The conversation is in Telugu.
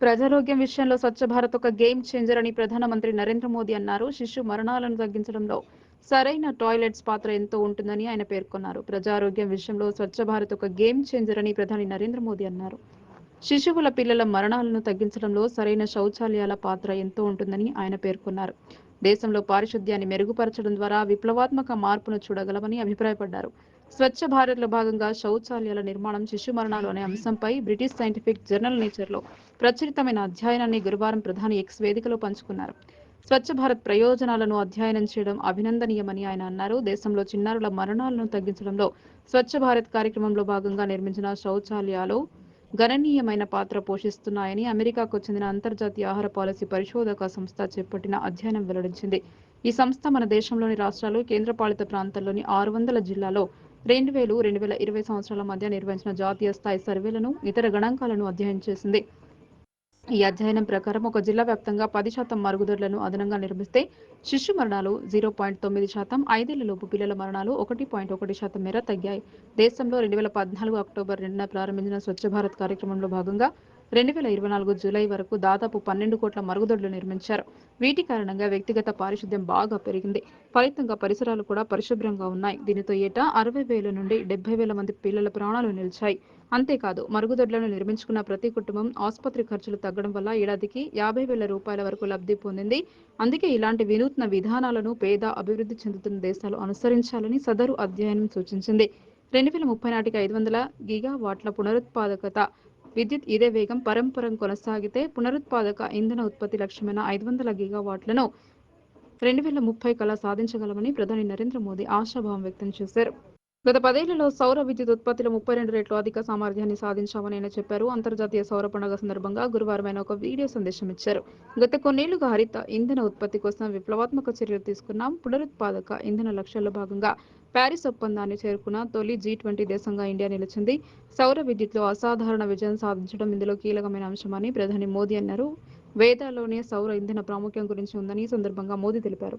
ప్రజారోగ్యం విషయంలో స్వచ్ఛ భారత్ ఒక గేమ్ చేంజర్ అని ప్రధానమంత్రి నరేంద్ర మోదీ అన్నారు. శిశు మరణాలను తగ్గించడంలో సరైన టాయిలెట్స్ పాత్ర ఎంతో ఉంటుందని ఆయన పేర్కొన్నారు. ప్రజారోగ్యం విషయంలో స్వచ్ఛ భారత్ ఒక గేమ్ చేంజర్ అని ప్రధాని నరేంద్ర మోదీ అన్నారు. శిశువుల పిల్లల మరణాలను తగ్గించడంలో సరైన శౌచాలయాల పాత్ర ఎంతో ఉంటుందని ఆయన పేర్కొన్నారు. దేశంలో పారిశుద్ధ్యాన్ని మెరుగుపరచడం ద్వారా విప్లవాత్మక మార్పును చూడగలమని అభిప్రాయపడ్డారు. స్వచ్ఛ భారత్లో భాగంగా శౌచాలయాల నిర్మాణం శిశు మరణాలు అనే అంశంపై బ్రిటిష్ సైంటిఫిక్ జర్నల్ నేచర్లో ప్రచురితమైన అధ్యయనాన్ని గురువారం ప్రధాని ఎక్స్ వేదికలో పంచుకున్నారు. స్వచ్ఛ భారత్ ప్రయోజనాలను అధ్యయనం చేయడం అభినందనీయమని ఆయన అన్నారు. దేశంలో చిన్నారుల మరణాలను తగ్గించడంలో స్వచ్ఛ భారత్ కార్యక్రమంలో భాగంగా నిర్మించిన శౌచాలయాలు గణనీయమైన పాత్ర పోషిస్తున్నాయని అమెరికాకు చెందిన అంతర్జాతీయ ఆహార పాలసీ పరిశోధక సంస్థ చేపట్టిన అధ్యయనం వెల్లడించింది. ఈ సంస్థ మన దేశంలోని రాష్ట్రాలు కేంద్రపాలిత ప్రాంతాల్లోని ఆరు వందల జిల్లాలో రెండు వేలు రెండు వేల ఇరవై సంవత్సరాల మధ్య నిర్వహించిన జాతీయ స్థాయి సర్వేలను ఇతర గణాంకాలను అధ్యయనం చేసింది. ఈ అధ్యయనం ప్రకారం ఒక జిల్లా వ్యాప్తంగా పది శాతం మరుగుదొడ్లను అదనంగా నిర్మిస్తే శిశు మరణాలు జీరో పాయింట్ తొమ్మిది శాతం ఐదేళ్ళలోపు పిల్లల మరణాలు ఒకటి పాయింట్ ఒకటి శాతం మేర తగ్గాయి. దేశంలో రెండు వేల పద్నాలుగు అక్టోబర్ రెండున ప్రారంభించిన స్వచ్ఛ భారత్ కార్యక్రమంలో భాగంగా రెండు వేల ఇరవై నాలుగు జూలై వరకు దాదాపు పన్నెండు కోట్ల మరుగుదొడ్లు నిర్మించారు. వీటి కారణంగా వ్యక్తిగత పారిశుద్ధ్యం బాగా పెరిగింది. ఫలితంగా పరిసరాలు కూడా పరిశుభ్రంగా ఉన్నాయి. దీనితో ఏటా అరవై వేల నుండి డెబ్బై వేల మంది పిల్లల ప్రాణాలు నిలిచాయి. అంతేకాదు మరుగుదొడ్లను నిర్మించుకున్న ప్రతి కుటుంబం ఆసుపత్రి ఖర్చులు తగ్గడం వల్ల ఏడాదికి యాభై వేల రూపాయల వరకు లబ్ధి పొందింది. అందుకే ఇలాంటి వినూత్న విధానాలను పేద అభివృద్ధి చెందుతున్న దేశాలు అనుసరించాలని సదరు అధ్యయనం సూచించింది. రెండు వేల ముప్పై నాటికి ఐదు వందల గిగా వాట్ల పునరుత్పాదకత విద్యుత్ ఇదే వేగం పరంపరం కొనసాగితే పునరుత్పాదక ఇంధన ఉత్పత్తి లక్ష్యమైన ఐదు వందల గిగావాట్లను రెండు వేల ముప్పై కల్లా సాధించగలమని ప్రధాని నరేంద్ర మోదీ ఆశాభావం వ్యక్తం చేశారు. గత పదేళ్ళలో సౌర విద్యుత్ ఉత్పత్తిలో ముప్పై రెండు రెట్లు అధిక సామర్థ్యాన్ని సాధించామని ఆయన చెప్పారు. అంతర్జాతీయ సౌర పండుగ సందర్భంగా గురువారం ఆయన ఒక వీడియో సందేశం ఇచ్చారు. గత కొన్నేళ్ళుగా హరిత ఇంధన ఉత్పత్తి కోసం విప్లవాత్మక చర్యలు తీసుకున్నాం. పునరుత్పాదక ఇంధన లక్ష్యాల్లో భాగంగా ప్యారిస్ ఒప్పందాన్ని చేరుకున్న తొలి జీ ట్వంటీ దేశంగా ఇండియా నిలిచింది. సౌర విద్యుత్లో అసాధారణ విజయం సాధించడం ఇందులో కీలకమైన అంశమని ప్రధాని మోదీ అన్నారు. వేదాల్లోనే సౌర ఇంధన ప్రాముఖ్యం గురించి ఉందని ఈ సందర్భంగా మోదీ తెలిపారు.